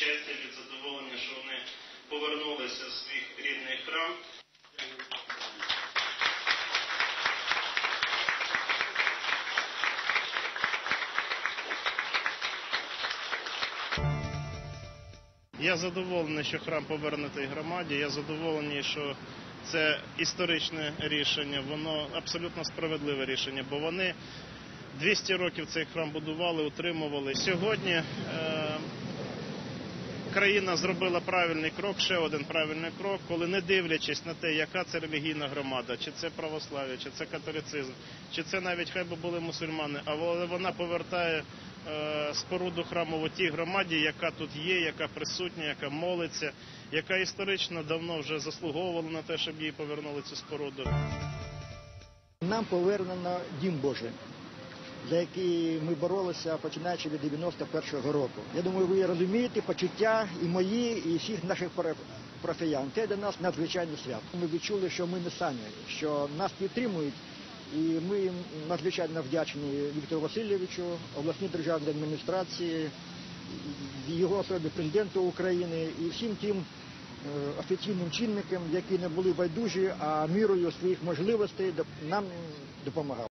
щастя, від задоволення, що вони повернулися в свій рідний храм. Я задоволений, що храм повернутий громаді. Я задоволений, що це історичне рішення, воно абсолютно справедливе рішення, бо вони 200 років цей храм будували, утримували сьогодні. Е країна зробила правильний крок, ще один правильний крок, коли не дивлячись на те, яка це релігійна громада, чи це православ'я, чи це католицизм, чи це навіть хай би були мусульмани, але вона повертає е, споруду храмову тій громаді, яка тут є, яка присутня, яка молиться, яка історично давно вже заслуговувала на те, щоб їй повернули цю споруду. Нам повернено Дім Божий, за який ми боролися починаючи від 91-го року. Я думаю, ви розумієте почуття і мої, і всіх наших параф- парафіян. Це для нас надзвичайне свято. Ми відчули, що ми не самі, що нас підтримують. І ми їм надзвичайно вдячні Віктору Васильовичу, обласній державній адміністрації, його особі президенту України і всім тим е, офіційним чинникам, які не були байдужі, а мірою своїх можливостей нам допомагали.